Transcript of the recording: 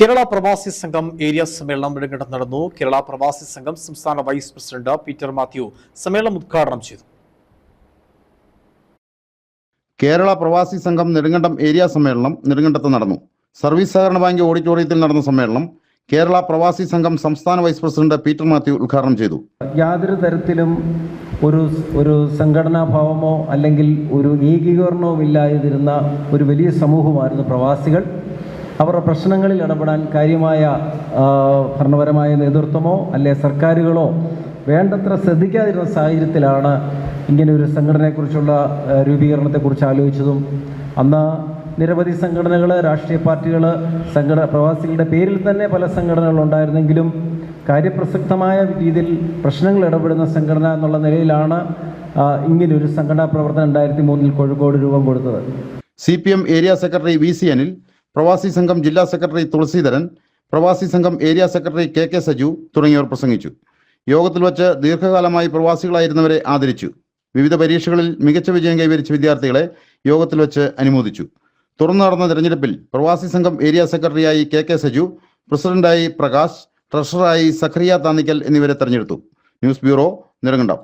കേരള പ്രവാസി സംഘം ഏരിയ സമ്മേളനം നെടുങ്കണ്ടത്ത് നടന്നു. കേരള പ്രവാസി സംഘം സംസ്ഥാന വൈസ് പ്രസിഡന്റ് പീറ്റർ മാത്യു സമ്മേളനം ഉദ്ഘാടനം ചെയ്തു. കേരള പ്രവാസി സംഘം നെടുങ്കണ്ടം ഏരിയ സമ്മേളനം നെടുങ്കണ്ടത്ത് നടന്നു. സർവീസ് സഹകരണ ബാങ്ക് ഓഡിറ്റോറിയത്തിൽ നടന്ന സമ്മേളനം കേരള പ്രവാസി സംഘം സംസ്ഥാന വൈസ് പ്രസിഡന്റ് പീറ്റർ മാത്യു ഉദ്ഘാടനം ചെയ്തു. യാതൊരു തരത്തിലും ഒരു ഒരു സംഘടനാഭാവമോ അല്ലെങ്കിൽ ഒരു ഏകീകരണവും ഇല്ലാതിരുന്ന ഒരു വലിയ സമൂഹമായിരുന്നു പ്രവാസികൾ. അവരുടെ പ്രശ്നങ്ങളിൽ ഇടപെടാൻ കാര്യമായ ഭരണപരമായ നേതൃത്വമോ അല്ലെ സർക്കാരുകളോ വേണ്ടത്ര ശ്രദ്ധിക്കാതിരുന്ന സാഹചര്യത്തിലാണ് ഇങ്ങനെ ഒരു സംഘടനയെക്കുറിച്ചുള്ള രൂപീകരണത്തെക്കുറിച്ച് ആലോചിച്ചതും. അന്ന് നിരവധി സംഘടനകൾ രാഷ്ട്രീയ പാർട്ടികൾ സംഘടന പ്രവാസികളുടെ പേരിൽ തന്നെ പല സംഘടനകൾ ഉണ്ടായിരുന്നെങ്കിലും കാര്യപ്രസക്തമായ രീതിയിൽ പ്രശ്നങ്ങൾ ഇടപെടുന്ന സംഘടന എന്നുള്ള നിലയിലാണ് ഇങ്ങനെ ഇങ്ങനൊരു സംഘടനാ പ്രവർത്തനം രണ്ടായിരത്തി മൂന്നിൽ കോഴിക്കോട് രൂപം കൊടുത്തത്. C area secretary V C Anil Pravasi Sangham ജില്ലാ secretary Thulaseedharan Pravasi Sangham area secretary K K Saju തുടങ്ങിയവർ പ്രസംഗിച്ചു. യോഗത്തിൽ വച്ച് ദീർഘകാലമായി പ്രവാസികളായിരുന്നവരെ ആദരിച്ചു. വിവിധ പരീക്ഷകളിൽ മികച്ച വിജയം കൈവരിച്ച വിദ്യാർത്ഥികളെ യോഗത്തിൽ വച്ച് അനുമോദിച്ചു. തുറന്നു നടന്ന തെരഞ്ഞെടുപ്പിൽ പ്രവാസി സംഘം ഏരിയ സെക്രട്ടറിയായി കെ കെ സജു പ്രസിഡന്റായി പ്രകാശ് ട്രഷററായി സഖറിയ താന്നിക്കൽ എന്നിവരെ തെരഞ്ഞെടുത്തു. News bureau Nedumkandam.